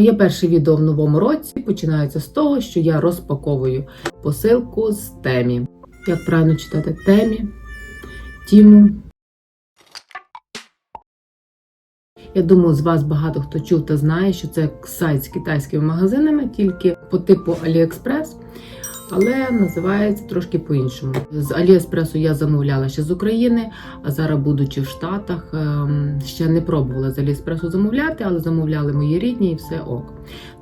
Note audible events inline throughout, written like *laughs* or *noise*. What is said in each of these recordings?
Моє перше відео в новому році починається з того, що я розпаковую посилку з темі. Як правильно читати темі, тіму. Я думаю, з вас багато хто чув та знає, що це сайт з китайськими магазинами, тільки по типу AliExpress, але називається трошки по-іншому. З AliExpress я замовляла ще з України, а зараз, будучи в Штатах, ем, ще не пробувала з AliExpress замовляти, але замовляли мої рідні і все ок.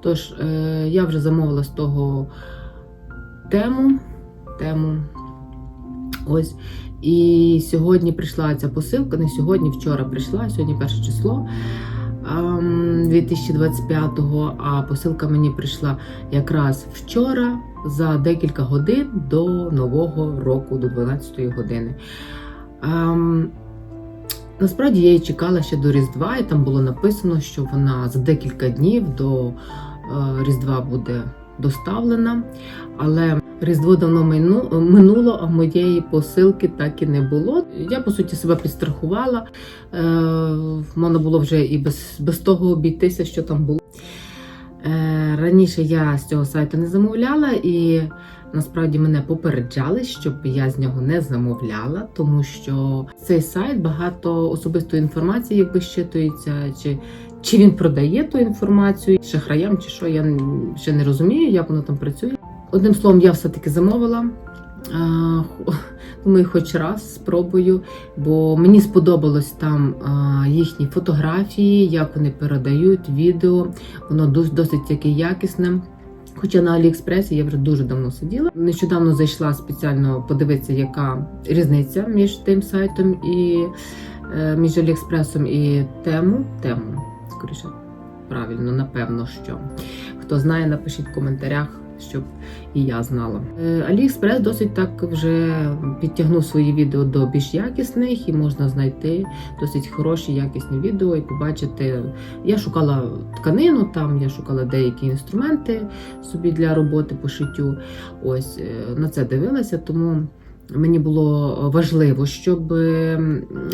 Тож е, я вже замовила з того тему. тему. Ось. І сьогодні прийшла ця посилка. Не сьогодні, вчора прийшла, сьогодні перше число 2025-го, а посилка мені прийшла якраз вчора за декілька годин до Нового року, до 12-ї години. Насправді я її чекала ще до Різдва, і там було написано, що вона за декілька днів до е, Різдва буде доставлена. Але Різдво давно мину- минуло, а моєї посилки так і не було. Я по суті себе підстрахувала. Е, можна було вже і без, без того обійтися, що там було. Е, раніше я з цього сайту не замовляла, і насправді мене попереджали, щоб я з нього не замовляла, тому що цей сайт багато особистої інформації якби щитується, чи, чи він продає ту інформацію шахраям, чи що я ще не розумію, як воно там працює. Одним словом, я все-таки замовила. *laughs* Думаю, хоч раз спробую, бо мені сподобалось там їхні фотографії, як вони передають відео. Воно досить таке якісне. Хоча на Аліекспресі я вже дуже давно сиділа. Нещодавно зайшла спеціально подивитися, яка різниця між тим сайтом і е, між Аліекспресом і тему. Тему, скоріше, правильно, напевно, що. Хто знає, напишіть в коментарях, щоб і я знала. Е, Аліекспрес досить так вже підтягнув свої відео до більш якісних і можна знайти досить хороші якісні відео і побачити. Я шукала тканину, там я шукала деякі інструменти собі для роботи по шиттю. Ось е, на це дивилася, тому. Мені було важливо, щоб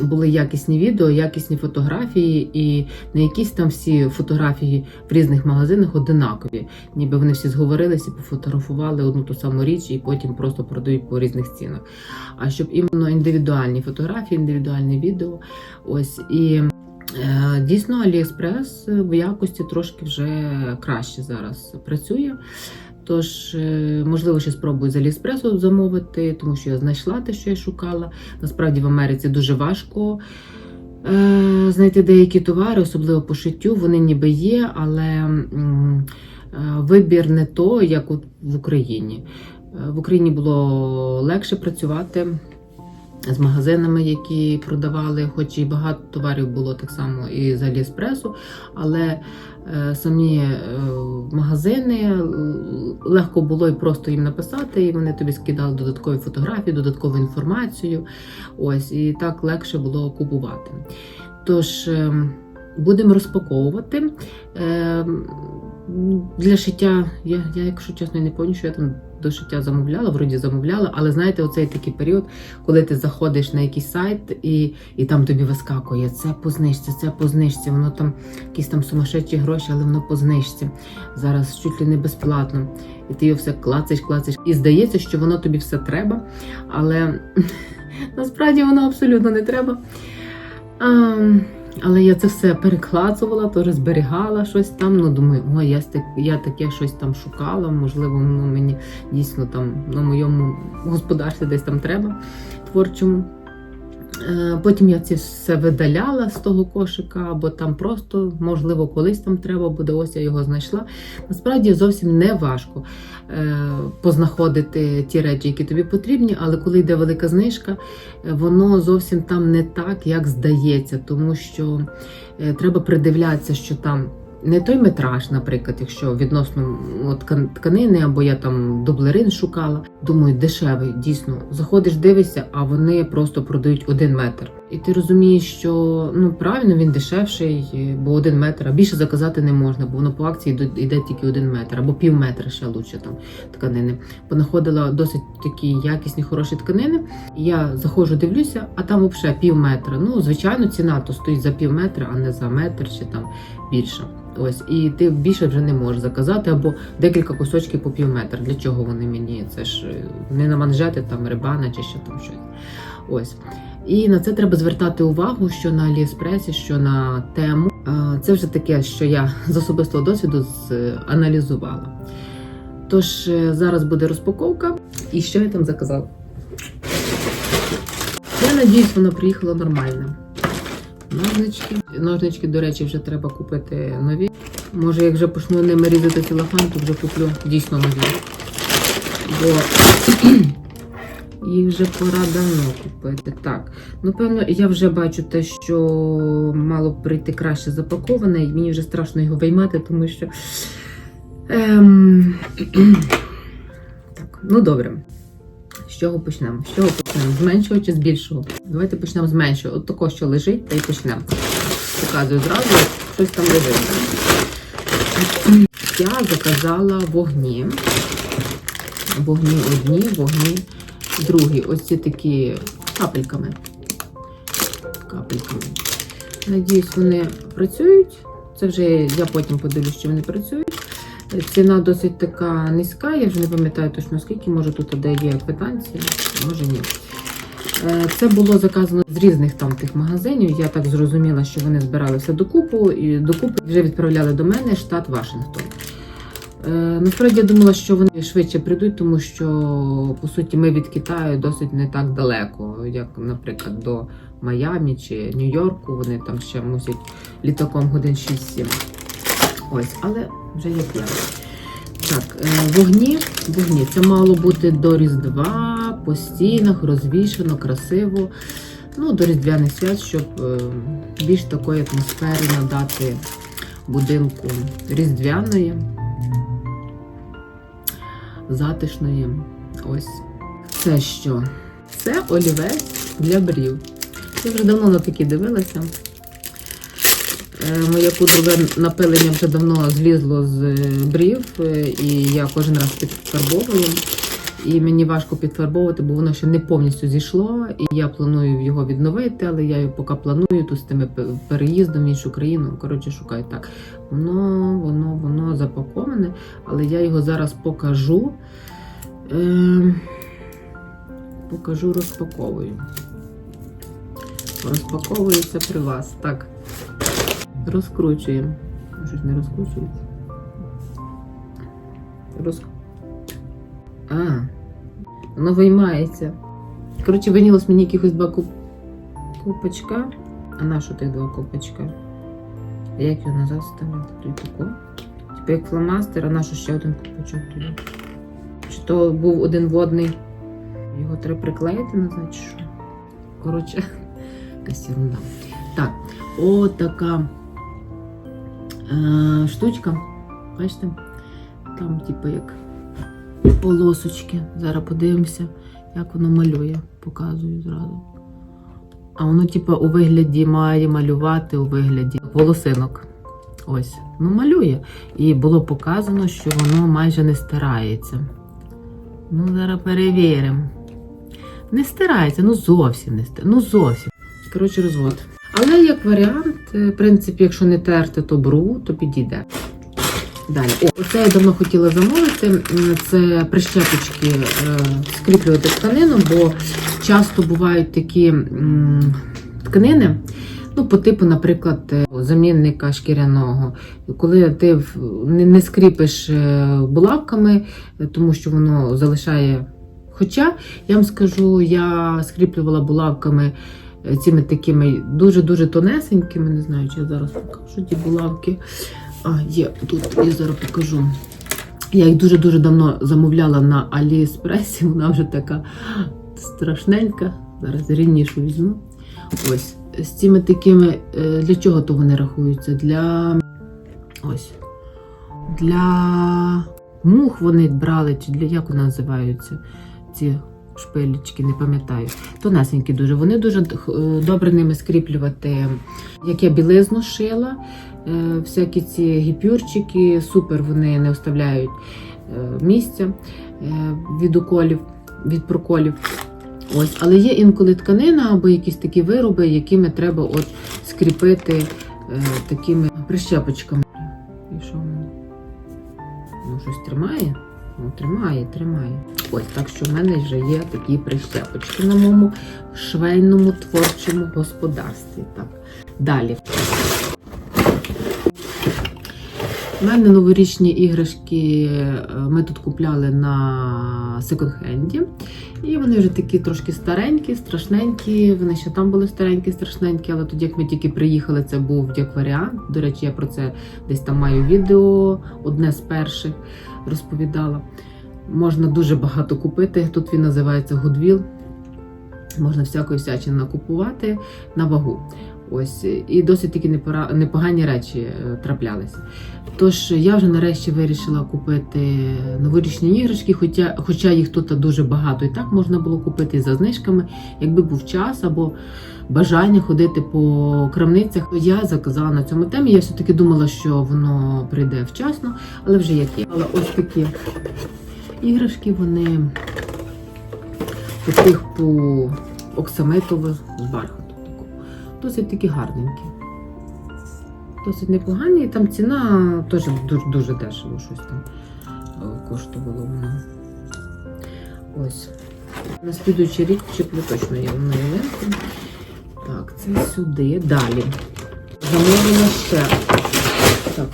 були якісні відео, якісні фотографії, і не якісь там всі фотографії в різних магазинах одинакові, ніби вони всі зговорилися, пофотографували одну ту саму річ і потім просто продають по різних цінах. А щоб іменно індивідуальні фотографії, індивідуальне відео. Ось і е, дійсно Аліекспрес в якості трошки вже краще зараз працює. Тож, е, можливо, ще спробую з Аліекспресу замовити, тому що я знайшла те, що я шукала. Насправді в Америці дуже важко е, знайти деякі товари, особливо по шиттю. Вони ніби є, але е, вибір не то, як от в Україні. Е, В Україні було легше працювати з магазинами, які продавали, хоч і багато товарів було так само і з Аліекспресу, але самі е, магазини легко було і просто їм написати, і вони тобі скидали додаткові фотографії, додаткову інформацію. Ось, і так легше було купувати. Тож е, будемо розпаковувати. Е, Для шиття, я, я, якщо чесно, не пам'ятаю, що я там до шиття замовляла, вроді замовляла, але знаєте, оцей такий період, коли ти заходиш на якийсь сайт і, і там тобі вискакує це по знижці, це по знижці, воно там якісь там сумасшедші гроші, але воно по знижці. Зараз чуть ли не безплатно. І ти його все клацаєш, клацаєш. І здається, що воно тобі все треба, але *laughs* насправді воно абсолютно не треба. А, але я це все переклацувала, то зберігала щось там. Ну, думаю, ой, я, стик, я таке щось там шукала, можливо, воно мені дійсно там на моєму господарстві десь там треба творчому. Е, Потім я це все видаляла з того кошика, або там просто, можливо, колись там треба буде, ось я його знайшла. Насправді зовсім не важко е, познаходити ті речі, які тобі потрібні, але коли йде велика знижка, е, воно зовсім там не так, як здається, тому що треба придивлятися, що там. Не той метраж, наприклад, якщо відносно от, тканини, або я там дублерин шукала. Думаю, дешевий, дійсно. Заходиш, дивишся, а вони просто продають один метр. І ти розумієш, що ну правильно він дешевший, бо один метр, а більше заказати не можна, бо воно по акції йде- йде тільки один метр, або пів метра ще лучше там тканини. Понаходила досить такі якісні, хороші тканини. Я заходжу, дивлюся, а там взагалі пів метра. Ну, звичайно, ціна то стоїть за пів метра, а не за метр чи там більше. Ось, і ти більше вже не можеш заказати, або декілька кусочків по пів метра. Для чого вони мені? Це ж е, не на манжети, там рибана чи ще там щось. Ось. І на це треба звертати увагу, що на Аліеспресі, що на тему. Е, Це вже таке, що я з особистого досвіду аналізувала. Тож е, зараз буде розпаковка. І що я там заказала? Я надіюсь, воно приїхало нормально. Ножнички. Ножнички, до речі, вже треба купити нові. Може, як вже почну ними різати целофан, то вже куплю дійсно нові. Бо їх вже пора давно купити. Так, ну певно, я вже бачу те, що мало б прийти краще запаковане, і мені вже страшно його виймати, тому що. Ем... *clears throat* Так, ну добре. З чого почнемо? З чого почнемо? З меншого чи з більшого? Давайте почнемо з меншого. От тако, що лежить, та й почнемо. Показую зразу, щось там лежить. Я заказала вогні. Вогні одні, вогні другі. Ось ці такі капельками. Капельками. Надіюсь, вони працюють. Це вже я потім подивлюсь, чи вони працюють. Ціна досить така низька, я вже не пам'ятаю точно скільки, може тут де є квитанція, може ні. Е, Це було заказано з різних там тих магазинів. Я так зрозуміла, що вони збирали все докупу і докупи вже відправляли до мене штат Вашингтон. Е, Насправді я думала, що вони швидше прийдуть, тому що по суті ми від Китаю досить не так далеко, як, наприклад, до Майамі чи Нью-Йорку. Вони там ще мусять літаком годин 6-7. Ось, але вже як я. Так, е, вогні, вогні. Це мало бути до Різдва, по стінах, розвішено, красиво. Ну, до Різдвяних свят, щоб е, більш такої атмосфери надати будинку різдвяної, затишної. Ось. Це що? Це олівець для брів. Я вже давно на такі дивилася. Е, Моє пудрове напилення вже давно злізло з е, брів, е, і я кожен раз підфарбовую. І мені важко підфарбовувати, бо воно ще не повністю зійшло. І я планую його відновити, але я поки планую тут з тими переїздом в іншу країну. Коротше, шукаю так. Воно, воно, воно запаковане, але я його зараз покажу. Е, покажу, розпаковую. Розпаковується при вас. Так. Розкручуємо. Щось не розкручується. Роз... А, воно виймається. Коротше, винялось мені якихось два куп... купочка. А на що тих два купочка? Як його назад ставити? Той тако. Типу як фломастер, а на що ще один купочок туди? Чи то був один водний? Його треба приклеїти назад, чи що? Коротше, *laughs* якась ерунда. Так, от така е, штучка. Бачите? Там, типу, як полосочки. Зараз подивимося, як воно малює. Показую зразу. А воно, типу, у вигляді має малювати у вигляді волосинок. Ось, ну малює. І було показано, що воно майже не стирається. Ну, зараз перевіримо. Не стирається, ну зовсім не стирається. Ну зовсім. Коротше, розвод. Але як варіант, е, в принципі, якщо не терти, то бру, то підійде. Далі. О, оце я давно хотіла замовити. Це прищепочки е, скріплювати тканину, бо часто бувають такі тканини. Ну, по типу, наприклад, е, замінника шкіряного. Коли ти не, скріпиш е, булавками, тому що воно залишає. Хоча я вам скажу, я скріплювала булавками цими такими дуже-дуже тонесенькими, не знаю, чи я зараз покажу ті булавки. А, є тут, я зараз покажу. Я їх дуже-дуже давно замовляла на Аліекспресі, *laughs* вона вже така страшненька. Зараз рівнішу візьму. Ось. З цими такими, е, для чого то вони рахуються? Для ось. Для мух вони брали, чи для як вони називаються? Ці шпилечки, не пам'ятаю. Тонесенькі дуже. Вони дуже е, добре ними скріплювати. Як я білизну шила, всякі ці гіпюрчики, супер вони не оставляють е, місця е, від уколів, від проколів. Ось, але є інколи тканина або якісь такі вироби, якими треба от скріпити е, такими прищепочками. І що воно? Ну, щось тримає? Ну, тримає, тримає. Ось так що в мене вже є такі прищепочки на моєму швейному творчому господарстві. Так. Далі. У мене новорічні іграшки е, ми тут купляли на секонд-хенді. І вони вже такі трошки старенькі, страшненькі. Вони ще там були старенькі, страшненькі, але тоді, як ми тільки приїхали, це був дякваріант. До речі, я про це десь там маю відео, одне з перших розповідала. Можна дуже багато купити. Тут він називається Goodwill. Можна всякої всячини накупувати на вагу. Ось і досить такі непогані речі е, траплялися. Тож я вже нарешті вирішила купити новорічні іграшки, хоча, хоча їх тут дуже багато, і так можна було купити за знижками, якби був час або бажання ходити по крамницях. То я заказала на цьому темі. Я все-таки думала, що воно прийде вчасно, але вже як є. Але ось такі іграшки, вони по типу оксамитових з бархату. Досить такі гарненькі. Досить непогані. І там ціна теж дуже, дуже дешево щось там е, коштувало воно. Ось. На рік чіплю точно є на ялинку. Так, це сюди. Далі. Замовила ще. Так.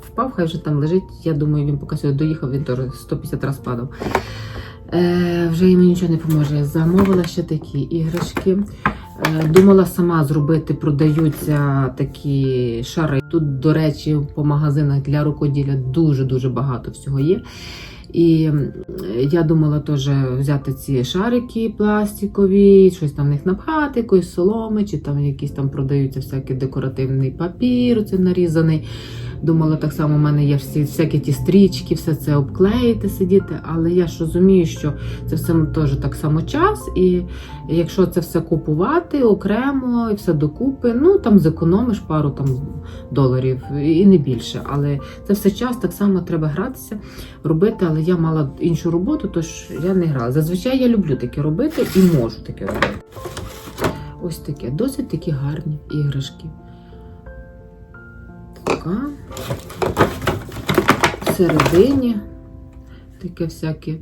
Впав, хай вже там лежить. Я думаю, він поки сюди доїхав, він теж 150 разів падав. Е, вже йому нічого не поможе. Замовила ще такі іграшки. Е, Думала сама зробити, продаються такі шари. Тут, до речі, по магазинах для рукоділля дуже-дуже багато всього є. І я думала теж взяти ці шарики пластикові, щось там в них напхати, якоїсь соломи, чи там якісь там продаються всякий декоративний папір, оце нарізаний. Думала, так само в мене є всі всякі ті стрічки, все це обклеїти, сидіти. Але я ж розумію, що це все теж так само час, і якщо це все купувати окремо і все докупи, ну там зекономиш пару там доларів і не більше. Але це все час так само треба гратися, робити. Але я мала іншу роботу, тож я не грала. Зазвичай я люблю таке робити і можу таке робити. Ось таке, досить такі гарні іграшки. Така. Всередині таке всяке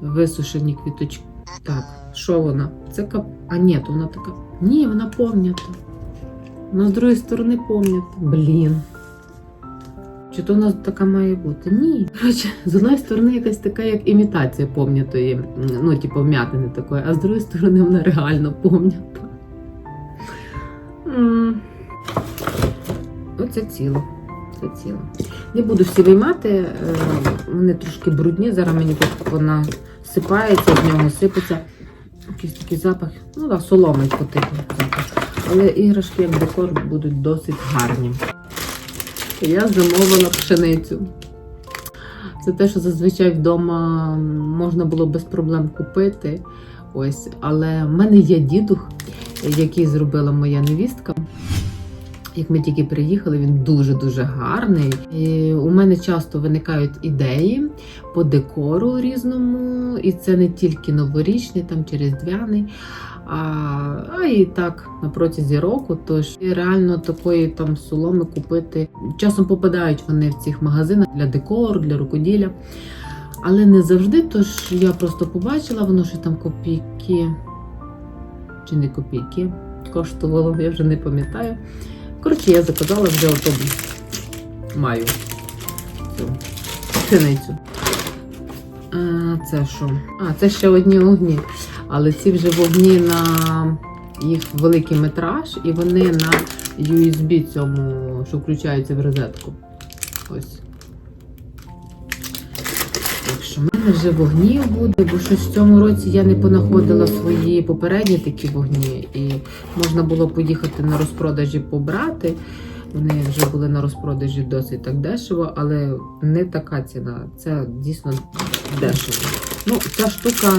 висушені квіточки. Так, що вона? Це кап. А ні, то вона така. Ні, вона пом'ята. Вона з другої сторони пом'ята. Блін. Чи то вона така має бути? Ні. Коротше, з одної сторони якась така, як імітація пом'ятої, ну, типу, вм'ятини такої, а з другої сторони вона реально пом'ята. Оце ціло. Це ціло. Не буду всі виймати, е, вони трошки брудні. Зараз мені тут вона сипається, з нього сипеться. Якийсь такий запах. Ну так, соломи по запах. Але іграшки як декор будуть досить гарні. Я замовила пшеницю. Це те, що зазвичай вдома можна було без проблем купити. Ось, але в мене є дідух, який зробила моя невістка. Як ми тільки приїхали, він дуже-дуже гарний. І у мене часто виникають ідеї по декору різному, і це не тільки новорічний, там чи різдвяний, а, а і так на протязі року. Тож і реально такої там соломи купити. Часом попадають вони в цих магазинах для декору, для рукоділля. Але не завжди, тож я просто побачила, воно що там копійки чи не копійки коштувало, я вже не пам'ятаю. Коротше, я заказала вже ото маю цю пшеницю. А, це що? А, це ще одні вогні. Але ці вже вогні на їх великий метраж, і вони на USB цьому, що включається в розетку. Ось. Вже вогнів буде, бо щось в цьому році я не понаходила свої попередні такі вогні, і можна було поїхати на розпродажі побрати. Вони вже були на розпродажі досить так дешево, але не така ціна. Це дійсно дешево. Ну, ця штука,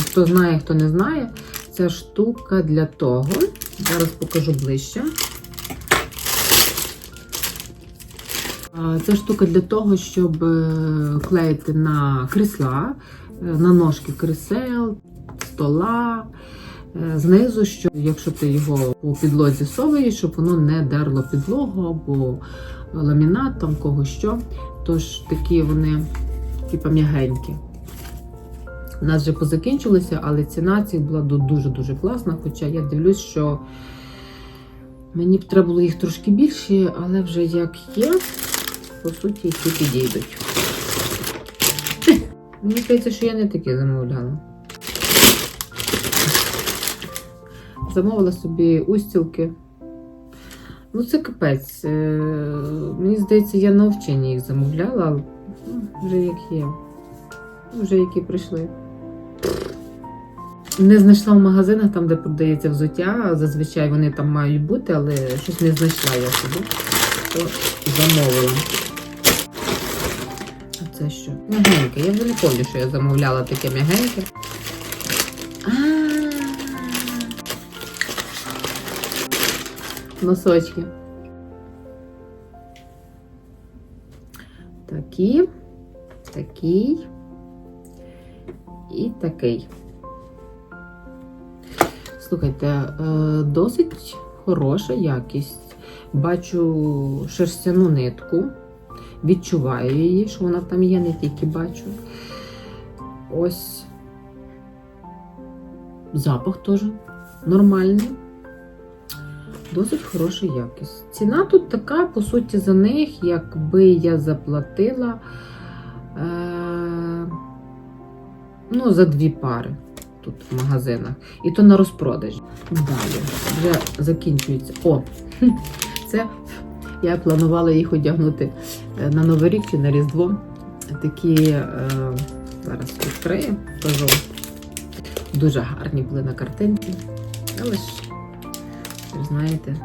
хто знає, хто не знає, ця штука для того. Зараз покажу ближче. Ця штука для того, щоб е, клеїти на крісла, е, на ножки крісел, стола. Е, Знизу, що якщо ти його по підлозі совуєш, щоб воно не дерло підлогу або ламінат, там кого що. Тож такі вони типу м'ягенькі. У нас вже позакінчилися, але ціна цих була дуже-дуже класна. Хоча я дивлюсь, що мені б треба було їх трошки більше, але вже як є, по суті, ці підійдуть. Мені здається, що я не такі замовляла. Замовила собі устілки. Ну, це капець. Е, Мені здається, я на овчині їх замовляла, але ну, вже як є. Вже які прийшли. Не знайшла в магазинах, там, де продається взуття. Зазвичай вони там мають бути, але щось не знайшла я собі. То замовила. Це що? Мягеньке. Я вже не пам'ятаю, що я замовляла таке мягеньке. Носочки. Такі, такий і такий. Слухайте, е, досить хороша якість. Бачу шерстяну нитку, відчуваю її, що вона там є, не тільки бачу. Ось запах теж нормальний. Досить хороша якість. Ціна тут така, по суті, за них, якби я заплатила е, ну, за дві пари тут в магазинах. І то на розпродажі. Далі вже закінчується. О, *laughs* це я планувала їх одягнути е, на Новий рік чи на Різдво. Такі, е, зараз відкрию, кажу. Дуже гарні були на картинці. Але ж знаєте,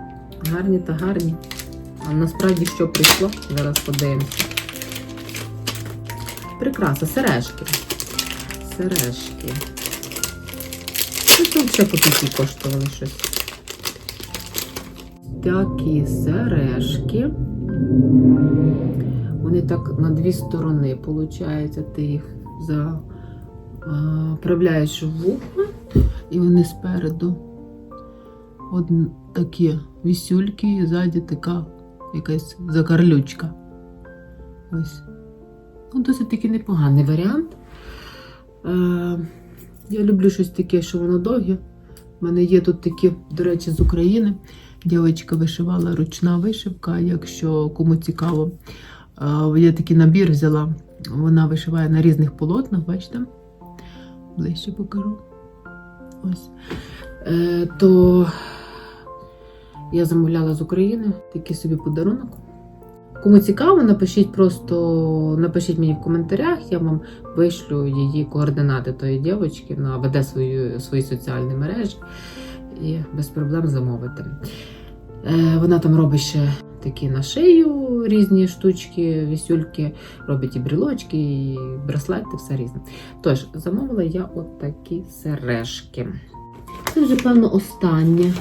гарні та гарні. А насправді що прийшло? Зараз подивимося. Прикраса, сережки. Сережки. Тут ще копійки коштували щось. Такі сережки. Вони так на дві сторони, виходить, ти їх заправляєш в вухо, і вони спереду От такі вісюльки, і ззаді така якась закарлючка. Ось. Ну, досить таки непоганий варіант. Е, я люблю щось таке, що воно довге. У мене є тут такі, до речі, з України. Дівчинка вишивала ручна вишивка, якщо кому цікаво. Я такий набір взяла. Вона вишиває на різних полотнах, бачите? Ближче покажу. Ось. Е, то я замовляла з України такий собі подарунок. Кому цікаво, напишіть просто напишіть мені в коментарях, я вам вишлю її координати тої дівчинки, вона веде свою, свої соціальні мережі і без проблем замовити. Е, вона там робить ще такі на шию різні штучки, вісюльки, робить і брілочки, і браслети, все різне. Тож, замовила я от сережки. Це вже, певно, останнє.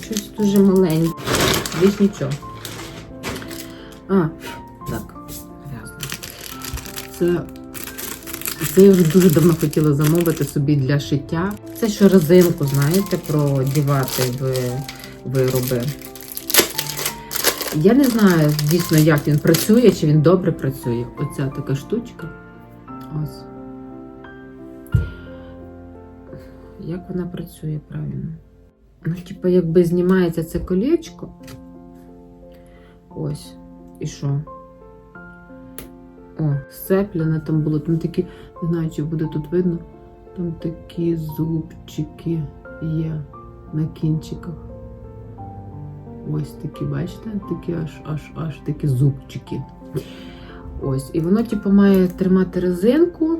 Щось дуже маленьке. Більш нічого. А, так, грязно. Це, це я вже дуже давно хотіла замовити собі для шиття. Це що резинку, знаєте, продівати в вироби. Я не знаю дійсно, як він працює, чи він добре працює. Оця така штучка. Ось. Як вона працює правильно? Ну, типу, якби знімається це колечко. Ось. І що? О, сцеплене там було. Там такі, не знаю, чи буде тут видно. Там такі зубчики є на кінчиках. Ось такі, бачите? Такі аж аж аж такі зубчики. Ось. І воно, типу, має тримати резинку,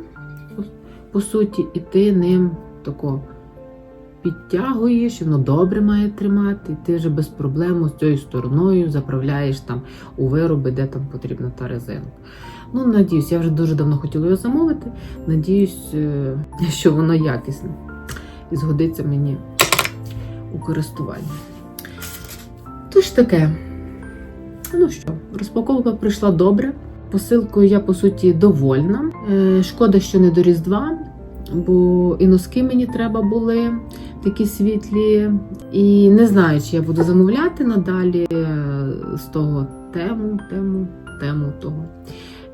по, суті, і ти ним тако підтягуєш, воно добре має тримати, і ти вже без проблем з цією стороною заправляєш там у вироби, де там потрібна та резинка. Ну, надіюсь, я вже дуже давно хотіла його замовити. Надіюсь, е, *laughs* що воно якісне і згодиться мені у користуванні. Тож таке. Ну що, розпаковка прийшла добре. Посилкою я, по суті, довольна. Е, Шкода, що не до Різдва, бо і носки мені треба були такі світлі. І не знаю, чи я буду замовляти надалі е, з того тему, тему, тему того.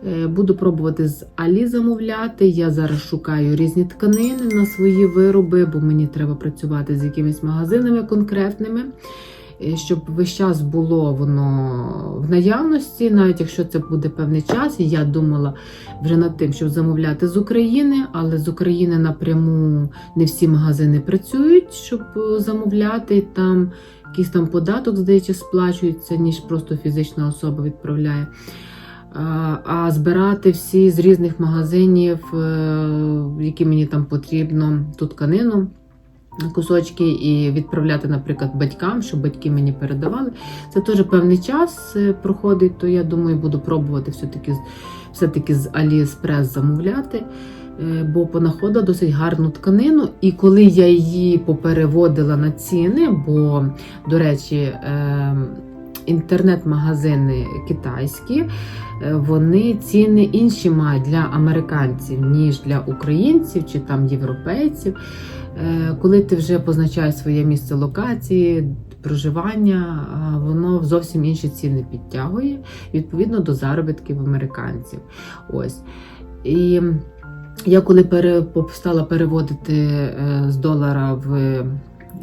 Е, Буду пробувати з Алі замовляти. Я зараз шукаю різні тканини на свої вироби, бо мені треба працювати з якимись магазинами конкретними. Щоб весь час було воно в наявності, навіть якщо це буде певний час, я думала вже над тим, щоб замовляти з України, але з України напряму не всі магазини працюють, щоб е, замовляти. Там якийсь там податок, здається, сплачується, ніж просто фізична особа відправляє. А, а збирати всі з різних магазинів, е, які мені там потрібно, ту тканину, кусочки, і відправляти, наприклад, батькам, щоб батьки мені передавали. Це теж певний час е, проходить, то я думаю, буду пробувати все-таки, все-таки з AliExpress замовляти. е, Бо понаходила досить гарну тканину, і коли я її попереводила на ціни, бо, до речі, е, інтернет-магазини китайські, е, вони ціни інші мають для американців, ніж для українців чи там європейців. Е, Коли ти вже позначаєш своє місце локації, проживання, воно зовсім інші ціни підтягує відповідно до заробітків американців. Ось. І я коли стала переводити е, з долара в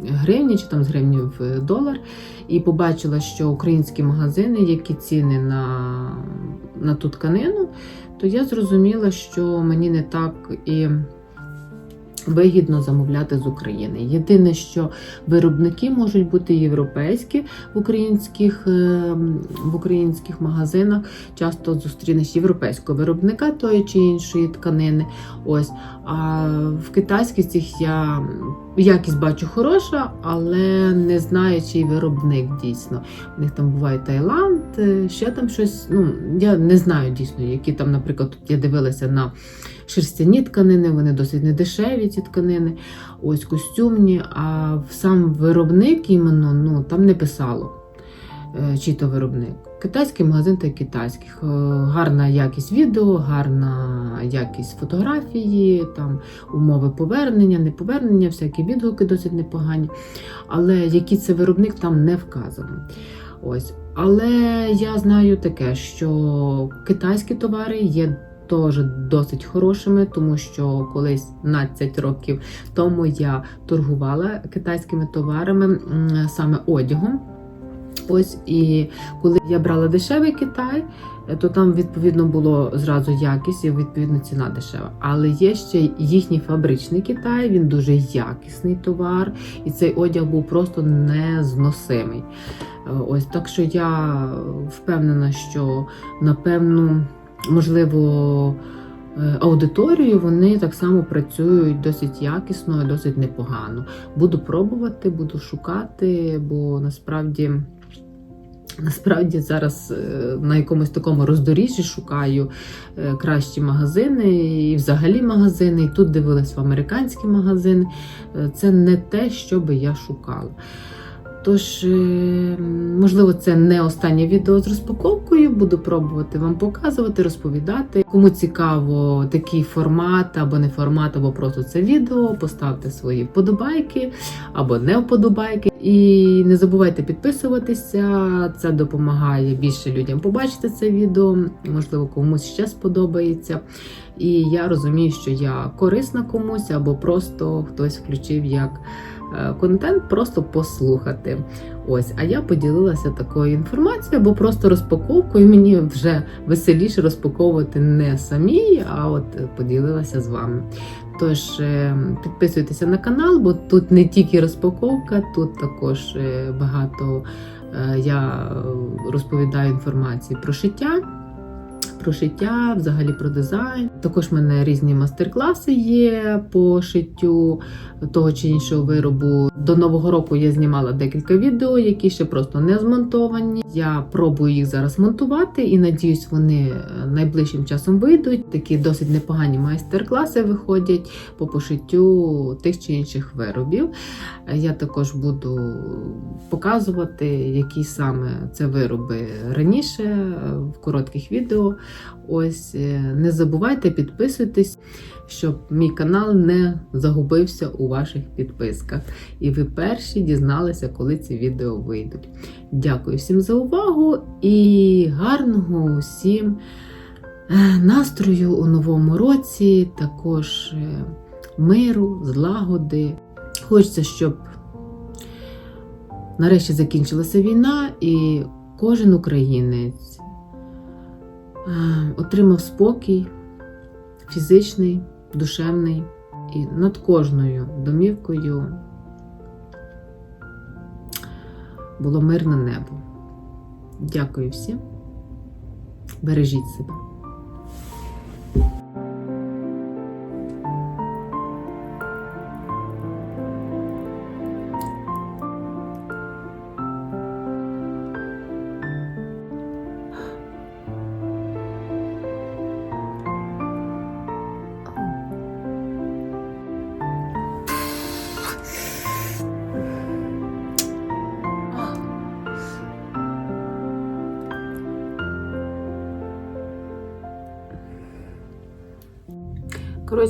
гривні, чи там з гривні в долар, і побачила, що українські магазини, які ціни на, на ту тканину, то я зрозуміла, що мені не так і вигідно замовляти з України. Єдине, що виробники можуть бути європейські в українських, е, в українських магазинах. Часто зустрінеш європейського виробника тої чи іншої тканини. Ось. А в китайських цих я якість бачу хороша, але не знаю, чий виробник дійсно. У них там буває Таїланд, е, ще там щось. Ну, я не знаю дійсно, які там, наприклад, я дивилася на шерстяні тканини, вони досить недешеві, ці тканини, ось костюмні. А сам виробник іменно ну, там не писало, е, чий то виробник. Китайський магазин та китайських. Е, Гарна якість відео, гарна якість фотографії, там умови повернення, не повернення, всякі відгуки досить непогані. Але який це виробник там не вказано. Ось. Але я знаю таке, що китайські товари є теж досить хорошими, тому що колись 15 років тому я торгувала китайськими товарами, саме одягом. Ось і коли я брала дешевий Китай, е, то там відповідно було зразу якість і відповідно ціна дешева. Але є ще їхній фабричний Китай, він дуже якісний товар, і цей одяг був просто незносимий. Е, Ось так що я впевнена, що напевно, можливо, е, аудиторію вони так само працюють досить якісно і досить непогано. Буду пробувати, буду шукати, бо насправді. Насправді зараз е, на якомусь такому роздоріжжі шукаю е, кращі магазини і взагалі магазини. І тут дивилась в американські магазини. Це не те, що би я шукала. Тож, е, можливо, це не останнє відео з розпаковкою. Буду пробувати вам показувати, розповідати. Кому цікаво такий формат або не формат, або просто це відео, поставте свої вподобайки або не вподобайки. І не забувайте підписуватися. Це допомагає більше людям побачити це відео. Можливо, комусь ще сподобається. І я розумію, що я корисна комусь, або просто хтось включив як контент, просто послухати. Ось, а я поділилася такою інформацією, бо просто розпаковкою мені вже веселіше розпаковувати не самій, а от е, поділилася з вами. Тож е, підписуйтеся на канал, бо тут не тільки розпаковка, тут також е, багато е, я е, розповідаю інформації про шиття. Про шиття, взагалі про дизайн. Також в мене різні майстер-класи є по шиттю того чи іншого виробу. До нового року я знімала декілька відео, які ще просто не змонтовані. Я пробую їх зараз монтувати і надіюсь, вони е, найближчим часом вийдуть. Такі досить непогані майстер-класи виходять по пошиттю тих чи інших виробів. Я також буду показувати, які саме це вироби раніше е, в коротких відео. Ось е, не забувайте підписуйтесь, щоб мій канал не загубився у ваших підписках. І ви перші дізналися, коли ці відео вийдуть. Дякую всім за увагу і гарного усім е, настрою у новому році, також е, миру, злагоди. Хочеться, щоб нарешті закінчилася війна, і кожен українець отримав спокій фізичний, душевний і над кожною домівкою було мирне небо. Дякую всім. Бережіть себе.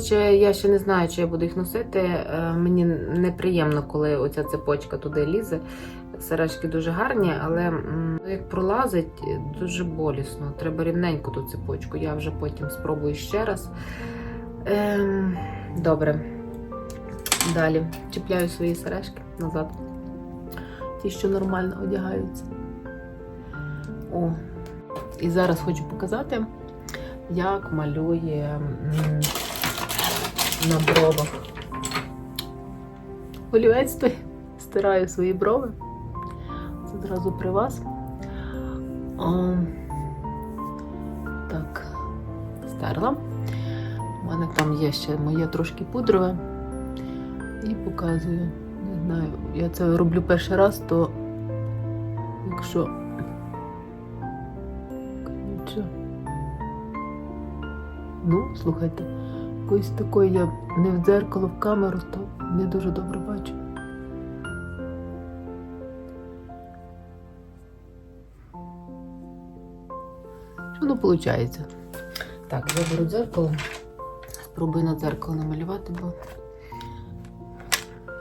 Коротше, я ще не знаю, чи я буду їх носити. Е, Мені неприємно, коли оця цепочка туди лізе. Сережки дуже гарні, але як пролазить, дуже болісно. Треба рівненько ту цепочку. Я вже потім спробую ще раз. Ем, добре. Далі чіпляю свої сережки назад. Ті, що нормально одягаються. О. І зараз хочу показати, як малює на бровах. Олівець той стираю свої брови. Це зразу при вас. О, так, стерла. У мене там є ще моє трошки пудрове. І показую. Не знаю, я це роблю перший раз, то якщо. Ну, слухайте, якоїсь такої я не в дзеркало, в камеру, то не дуже добре бачу. Що воно виходить? Так, я беру дзеркало. Спробую на дзеркало намалювати, бо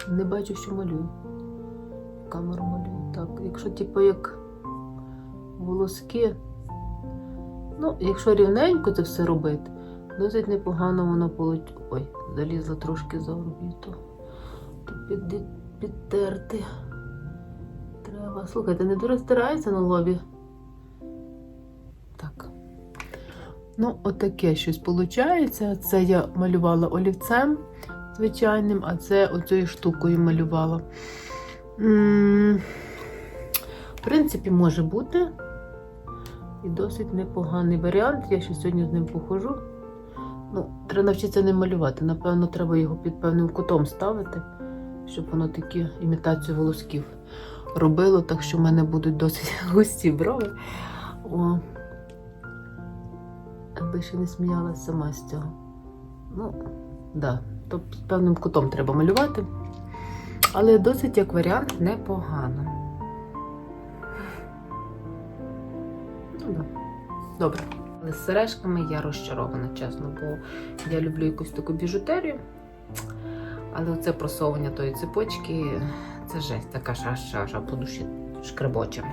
не бачу, що малюю. Камеру малюю. Так, якщо типу як волоски. Ну, якщо рівненько це все робити, досить непогано воно полетить. Ой, залізла трошки за орбіту. Під, підтерти. Треба. Слухайте, не дуже стирається на лобі. Так. Ну, отаке щось виходить. Це я малювала олівцем звичайним, а це оцією штукою малювала. В принципі, може бути. І досить непоганий варіант. Я ще сьогодні з ним похожу. Ну, треба навчитися не малювати. Напевно, треба його під певним кутом ставити, щоб воно такі імітацію волосків робило, так що в мене будуть досить *laughs* густі брови. О. Аби ще не сміялася сама з цього. Ну, да. То з певним кутом треба малювати. Але досить як варіант непогано. Ну, да. Добре. Але з сережками я розчарована, чесно, бо я люблю якусь таку біжутерію. Але оце просовування тої цепочки це жесть, така ж аж аж по душі шкребоче.